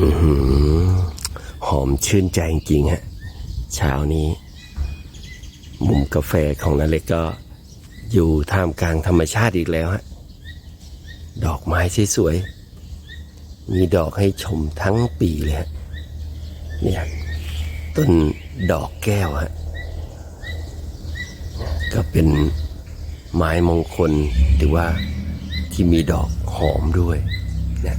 อหอมชื่นใจจริงฮะ เช้านี้ มุมกาแฟของนาเล็กก็อยู่ท่ามกลางธรรมชาติอีกแล้วฮะ ดอกไม้สวยๆ มีดอกให้ชมทั้งปีเลยฮะ เนี่ยต้นดอกแก้วฮะ ก็เป็นไม้มงคลหรือว่าที่มีดอกหอมด้วยนะ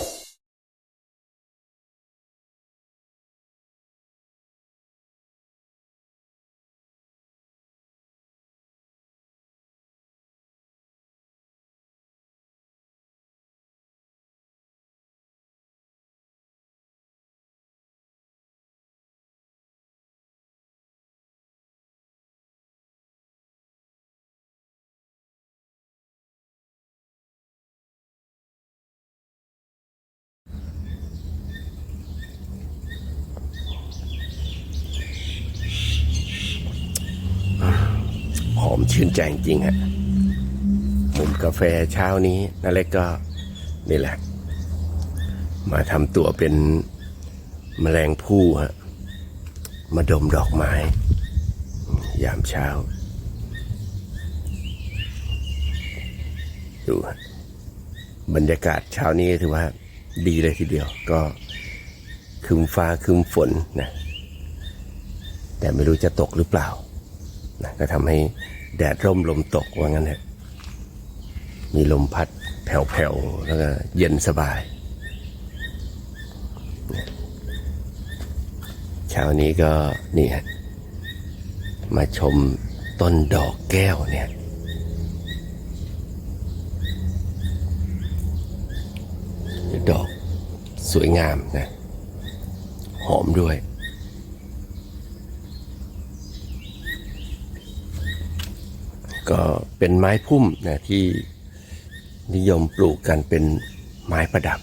มชื่นใจจริงฮะมุมกาแฟเช้านี้นาเล็กก็นี่แหละ มาทำตัวเป็นแมลงผู้ฮะมาดมดอกไม้ ยามเช้า ดูบรรยากาศเช้านี้ถือว่า ดีเลยทีเดียว ก็คืมฟ้าคืมฝนนะแต่ไม่รู้จะตกหรือเปล่านะก็ทำให้ แดดร่มลมตกว่างั้นเถอะมีลมพัดแผ่วๆ แล้วก็เย็นสบายเนี่ยเช้านี้ก็นี่ฮะมาชมต้นดอกแก้วเนี่ย ดอกสวยงามนะ หอมด้วย ก็เป็นไม้พุ่มนะที่นิยมปลูกกันเป็นไม้ประดับ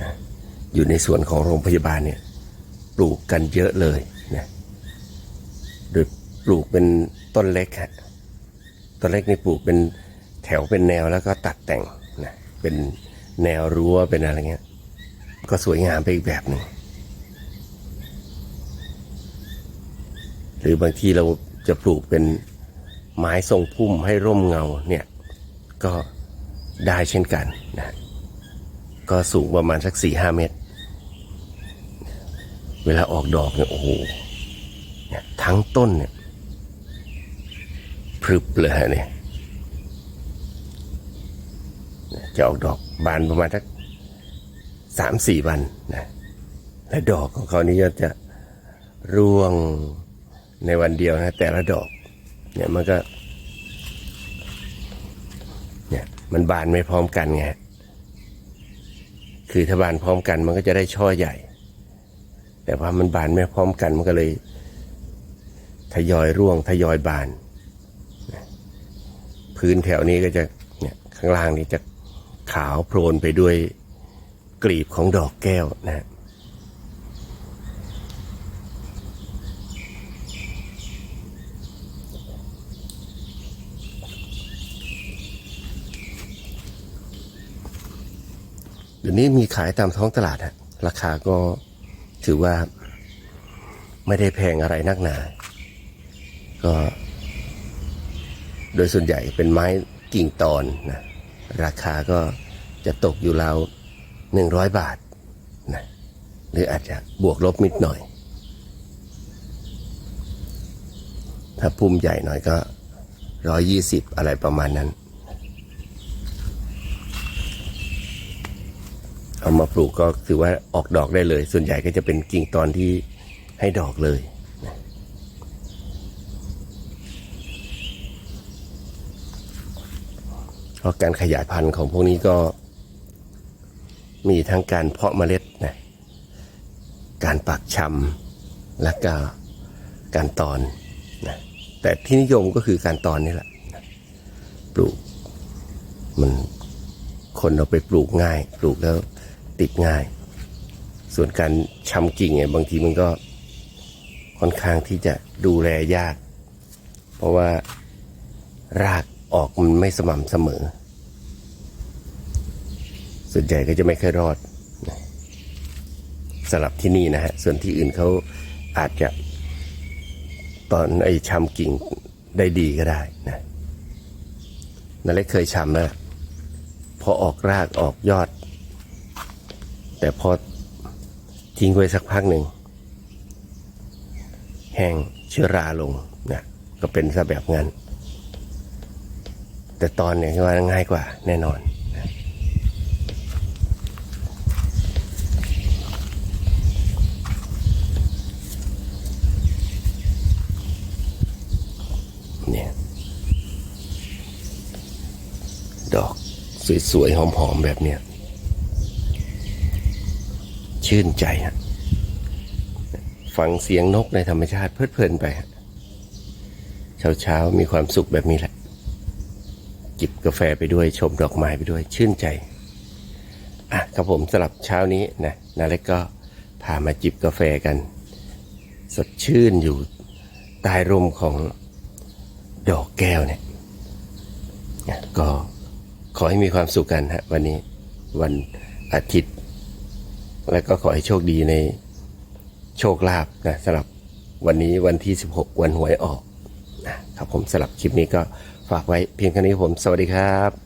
นะอยู่ในส่วนของโรงพยาบาลเนี่ยปลูกกันเยอะเลยนะโดยปลูกเป็นต้นเล็กฮะต้นเล็กนี่ปลูกเป็นแถวเป็นแนวแล้วก็ตัดแต่งนะเป็นแนวรั้วเป็นอะไรเงี้ย ก็สวยงามไปอีกแบบหนึ่งหรือบางทีเราจะปลูกเป็น ไม้ทรงพุ่มให้ร่มเงาเนี่ยก็ได้เช่นกันนะก็สูงประมาณสักสี่ห้าเมตร เวลาออกดอกเนี่ยโอ้โหเนี่ยทั้งต้นเนี่ยพรึบเลยเนี่ยจะออกดอกบานประมาณสักสามสี่วันนะและดอกของเขานี่ก็จะร่วงในวันเดียวนะแต่ละดอก เนี่ยมันก็ เนี่ยมันบานไม่พร้อมกันไงคือถ้าบานพร้อมกันมันก็จะได้ช่อใหญ่ แต่ว่ามันบานไม่พร้อมกันมันก็เลย ทยอยร่วงทยอยบาน พื้นแถวนี้ก็จะเนี่ยข้างล่างนี้จะขาวโพลนไปด้วยกลีบของดอกแก้วนะ เดี๋ยวนี้มีขายตามท้องตลาดฮะราคาก็ถือว่าไม่ได้แพงอะไรนักหนา ก็ โดยส่วนใหญ่เป็นไม้กิ่งตอนนะราคาก็จะตกอยู่ราวหนึ่งร้อยบาทนะหรืออาจจะบวกลบนิดหน่อย ถ้าพุ่มใหญ่หน่อยก็ร้อยยี่สิบอะไรประมาณนั้น เอามาปลูกก็ถือว่าออกดอกได้เลย ส่วนใหญ่ก็จะเป็นกิ่งตอนที่ให้ดอกเลยเพราะการขยายพันธุ์ของพวกนี้ก็ มีทั้งการเพาะเมล็ดนะการปักชำและก็การตอนนะแต่ที่นิยมก็คือการตอนนี่แหละปลูก มันคนเอาไปปลูกง่าย ปลูกแล้ว ติดง่าย ส่วนการชำกิ่งเนี่ยบางทีมันก็ค่อนข้างที่จะดูแลยาก เพราะว่ารากออกมันไม่สม่ำเสมอ ส่วนใหญ่ก็จะไม่ค่อยรอดสำหรับที่นี่นะฮะ ส่วนที่อื่นเขาอาจจะตอนไอ้ชำกิ่งได้ดีก็ได้นะนั่นเล็กเคยชำแล้วพอออกรากออกยอด แต่พอทิ้งไว้สักพักหนึ่ง แห้งเชื้อราลงนะก็เป็นซะแบบงั้น แต่ตอนเนี่ยว่าง่ายกว่าแน่นอนเนี่ยดอกสวยๆ หอม ๆ แบบเนี้ย ชื่นใจฮะฟังเสียงนกในธรรมชาติเพลิดเพลินไปฮะเช้าๆมีความสุขแบบนี้แหละ จิบกาแฟไปด้วยชมดอกไม้ไปด้วยชื่นใจอะครับผมสำหรับเช้านี้นะนาเล็กก็พามาจิบกาแฟกัน สดชื่นอยู่ใต้ร่มของดอกแก้วเนี่ยนะก็ขอให้มีความสุขกันฮะวันนี้วันอาทิตย์ และก็ขอให้โชคดีในโชคลาภนะสำหรับวันนี้วันที่ 16 วันหวยออกนะครับผมสำหรับคลิปนี้ก็ฝากไว้เพียงแค่นี้ผม สวัสดีครับ